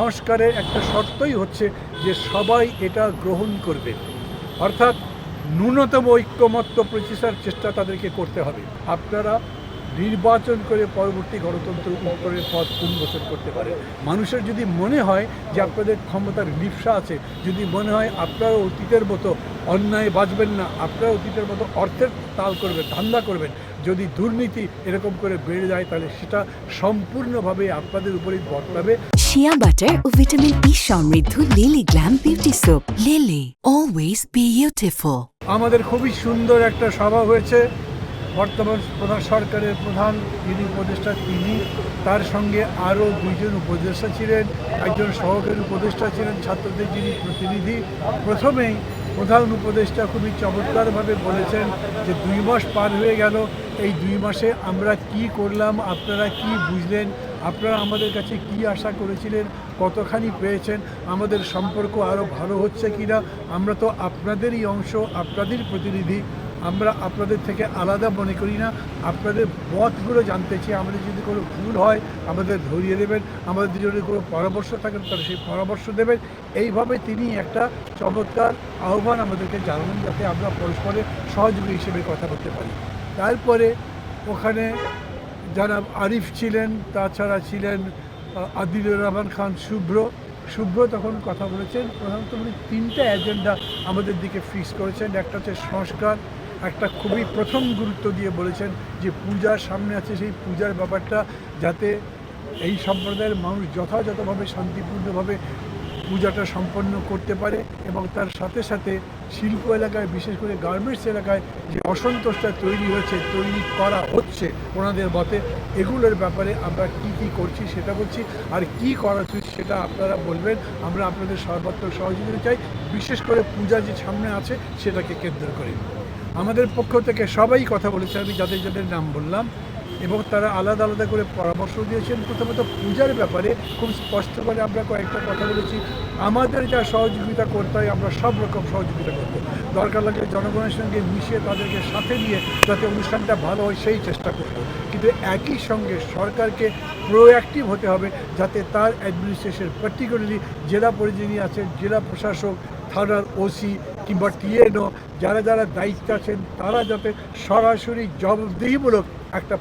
সংস্কারের একটা শর্তই হচ্ছে যে সবাই এটা গ্রহণ করবে। অর্থাৎ ন্যূনতম ঐক্যমত্য প্রচেষ্টার চেষ্টা তাদেরকে করতে হবে। আপনারা নির্বাচন করে পরবর্তী গণতন্ত্র উপরের পথ উন্মোচন করতে পারে মানুষের যদি মনে হয় যে আপনাদের ক্ষমতার লিপসা আছে, যদি মনে হয় আপনারা অতীতের মতো অন্যায় বাঁচবেন না, আপনারা অতীতের মতো অর্থের তাল করবেন, ধান্দা করবেন, যদি দুর্নীতি এরকম করে বেড়ে যায়, তাহলে সেটা সম্পূর্ণভাবে আপনাদের উপরেই বর্তাবে শিয়া বাটার ও ভিটামিন ই সমৃদ্ধ Lily glam beauty soap Lily always beautiful আমাদের খুবই সুন্দর একটা সভা হয়েছে। বর্তমান প্রধান সরকারের প্রধান যিনি উপদেষ্টা, তিনি তার সঙ্গে আরও দুইজন উপদেষ্টা ছিলেন। একজন সহকারী উপদেষ্টা ছিলেন, ছাত্রদের যিনি প্রতিনিধি। প্রথমেই প্রধান উপদেষ্টা খুবই চমৎকারভাবে বলেছেন যে দুই মাস পার হয়ে গেল। এই দুই মাসে আমরা কি করলাম, আপনারা কি বুঝলেন? আপনারা আমাদের কাছে কি আশা করেছিলেন, কতখানি পেয়েছেন, আমাদের সম্পর্ক আরও ভালো হচ্ছে কি না আমরা তো আপনাদেরই অংশ, আপনাদের প্রতিনিধি, আমরা আপনাদের থেকে আলাদা মনে করি না, আপনাদের পথগুলো জানতে চাই, আমাদের যদি কোনো ভুল হয়, আমাদের ধরিয়ে দেবেন, আমাদের যদি কোনো পরামর্শ থাকে, তাহলে সেই পরামর্শ দেবেন। এইভাবে তিনি একটা চমৎকার আহ্বান আমাদেরকে জানালেন, যাতে আমরা পরস্পরের সহযোগী হিসেবে কথা বলতে পারি। তারপরে ওখানে যারা আরিফ ছিলেন, তাছাড়া ছিলেন আদিলুর রহমান খান, শুভ্র। শুভ্র তখন কথা বলেছেন, প্রধানত উনি তিনটা এজেন্ডা আমাদের দিকে ফিক্স করেছেন। একটা হচ্ছে সংস্কার, একটা খুবই প্রথম গুরুত্ব দিয়ে বলেছেন যে পূজার সামনে আছে, সেই পূজার ব্যাপারটা যাতে এই সম্প্রদায়ের মানুষ যথাযথভাবে শান্তিপূর্ণভাবে পূজাটা সম্পন্ন করতে পারে এবং তার সাথে সাথে শিল্প এলাকায়, বিশেষ করে গার্মেন্টস এলাকায় যে অসন্তোষটা তৈরি হয়েছে তৈরি করা হচ্ছে ওনাদের মতে, এগুলোর ব্যাপারে আমরা কি কি করছি সেটা বলছি। আর কি করা উচিত সেটা আপনারা বলবেন। আমরা আপনাদের সর্বাত্মক সহযোগিতা চাই। বিশেষ করে পূজা যে সামনে আছে, সেটাকে কেন্দ্র করে। আমাদের পক্ষ থেকে সবাই কথা বলেছে, আমি যাদের যাদের নাম বললাম। এবং তারা আলাদা আলাদা করে পরামর্শ দিয়েছেন। প্রথমত পূজার ব্যাপারে খুব স্পষ্ট করে আমরা কয়েকটা কথা বলেছি। আমাদের যা সহযোগিতা করতে হয়, আমরা সব রকম সহযোগিতা করব। দরকার লাগলে জনগণের সঙ্গে মিশিয়ে তাদেরকে সাথে নিয়ে যাতে অনুষ্ঠানটা ভালো হয়, সেই চেষ্টা করব। কিন্তু একই সঙ্গে সরকারকে প্রোঅ্যাক্টিভ হতে হবে যাতে তার অ্যাডমিনিস্ট্রেশন পার্টিকুলারলি জেলা পরিচিতি আছেন, জেলা প্রশাসক, থানার ওসি কিংবা টিএনও, যারা যারা দায়িত্বে আছেন, তারা যাতে সরাসরি জবাবদিহিমূলক একটা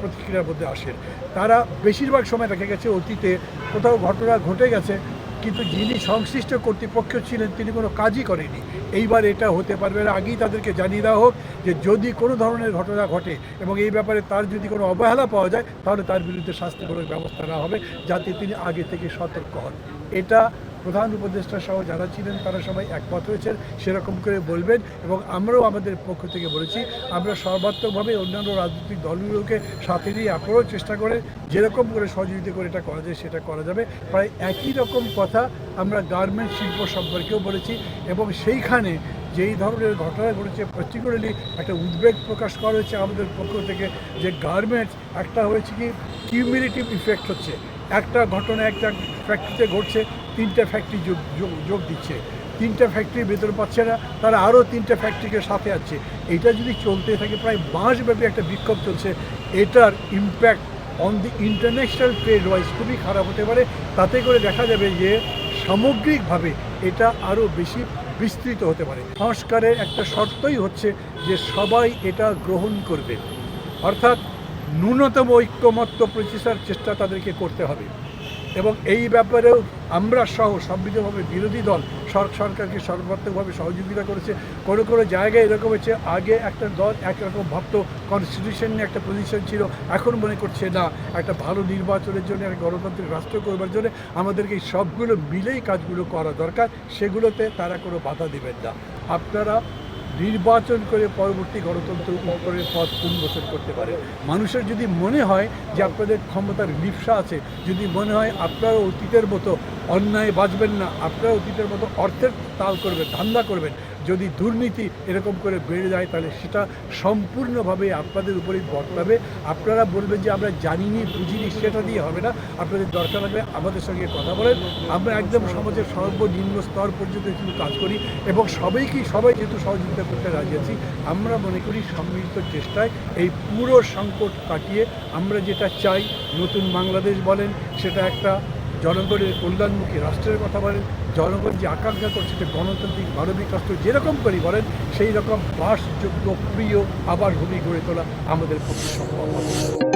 প্রতিক্রিয়ার মধ্যে আসেন। তারা বেশিরভাগ সময় দেখা গেছে অতীতে কোথাও ঘটনা ঘটে গেছে, কিন্তু যিনি সংশ্লিষ্ট কর্তৃপক্ষ ছিলেন তিনি কোনো কাজই করেনি এইবার এটা হতে পারবে না। আগেই তাদেরকে জানিয়ে দেওয়া হোক যে যদি কোনো ধরনের ঘটনা ঘটে এবং এই ব্যাপারে তার যদি কোনো অবহেলা পাওয়া যায়, তাহলে তার বিরুদ্ধে শাস্তিমূলক ব্যবস্থা নেওয়া হবে যাতে তিনি আগে থেকে সতর্ক হন। এটা প্রধান উপদেষ্টা সহ যারা ছিলেন তারা সবাই একমত হয়েছেন, সেরকম করে বলবেন এবং আমরাও আমাদের পক্ষ থেকে বলেছি, আমরা সর্বাত্মকভাবে অন্যান্য রাজনৈতিক দলগুলোকে সাথে নিয়ে আপনারাও চেষ্টা করে, যেরকম করে সহযোগিতা করে এটা করা যায় সেটা করা যাবে। প্রায় একই রকম কথা আমরা গার্মেন্ট শিল্প সম্পর্কেও বলেছি এবং সেইখানে যেই ধরনের ঘটনা ঘটেছে পার্টিকুলারলি একটা উদ্বেগ প্রকাশ করা হয়েছে আমাদের পক্ষ থেকে যে গার্মেন্টস একটা হয়েছে কি কিউমিলেটিভ ইফেক্ট হচ্ছে। একটা ঘটনা একটা ফ্যাক্টরিতে ঘটছে তিনটা ফ্যাক্টরি যোগ যোগ দিচ্ছে। তিনটা ফ্যাক্টরি বেতন পাচ্ছে না, তারা আরও তিনটা ফ্যাক্টরিকে সাথে আছে। এটা যদি চলতে থাকে, প্রায় মাসব্যাপী একটা বিক্ষোভ চলছে। এটার impact on the international trade wise খুবই খারাপ হতে পারে। তাতে করে দেখা যাবে যে, সামগ্রিকভাবে এটা আরও বেশি বিস্তৃত হতে পারে। সংস্কারের একটা শর্তই হচ্ছে যে, সবাই এটা গ্রহণ করবে। অর্থাৎ ন্যূনতম ঐক্যমত্য প্রচেষ্টার চেষ্টা তাদেরকে করতে হবে। এবং এই ব্যাপারেও আমরা সহ সম্মিলিতভাবে বিরোধী দল সরকারকে সর্বাত্মকভাবে সহযোগিতা করেছে। কোনো কোনো জায়গায় এরকম হচ্ছে আগে একটা দল একরকম ভাবতো কনস্টিটিউশন নিয়ে একটা পজিশন ছিল, এখন মনে করছে না। একটা ভালো নির্বাচনের জন্য, একটা গণতান্ত্রিক রাষ্ট্র করবার জন্য আমাদেরকে এই সবগুলো মিলেই কাজগুলো করা দরকার, সেগুলোতে তারা কোনো বাধা দেবেন না। আপনারা নির্বাচন করে পরবর্তী গণতন্ত্র উপরের পথ উন্মোচন করতে পারে। মানুষের যদি মনে হয় যে আপনাদের ক্ষমতার লিপসা আছে, যদি মনে হয় আপনারা অতীতের মতো অন্যায় বাঁচবেন না। আপনারা অতীতের মতো অর্থের তাল করবেন, ধান্দা করবেন। যদি দুর্নীতি এরকম করে বেড়ে যায়, তাহলে সেটা সম্পূর্ণভাবে আপনাদের উপরেই বর্তাবে আপনারা বলবেন যে আমরা জানিনি, বুঝিনি, সেটা দিয়ে হবে না। আপনাদের দরকার লাগবে আমাদের সঙ্গে কথা বলেন। আমরা একদম সমাজের সর্বনিম্ন স্তর পর্যন্ত কিন্তু কাজ করি এবং সবাইকেই সবাই যেহেতু সহযোগিতা করতে রাজি আছি, আমরা মনে করি সম্মিলিত চেষ্টায় এই পুরো সংকট কাটিয়ে আমরা যেটা চাই, নতুন বাংলাদেশ বলেন, সেটা একটা জনগণের কল্যাণমুখী রাষ্ট্রের কথা বলেন, জনগণ যে আকাঙ্ক্ষা করছে যে গণতান্ত্রিক মানবিক রাষ্ট্র যেরকম করে বলেন সেই রকম বাসযোগ্য, প্রিয় আবাসভূমি গড়ে তোলা আমাদের পক্ষে সম্ভব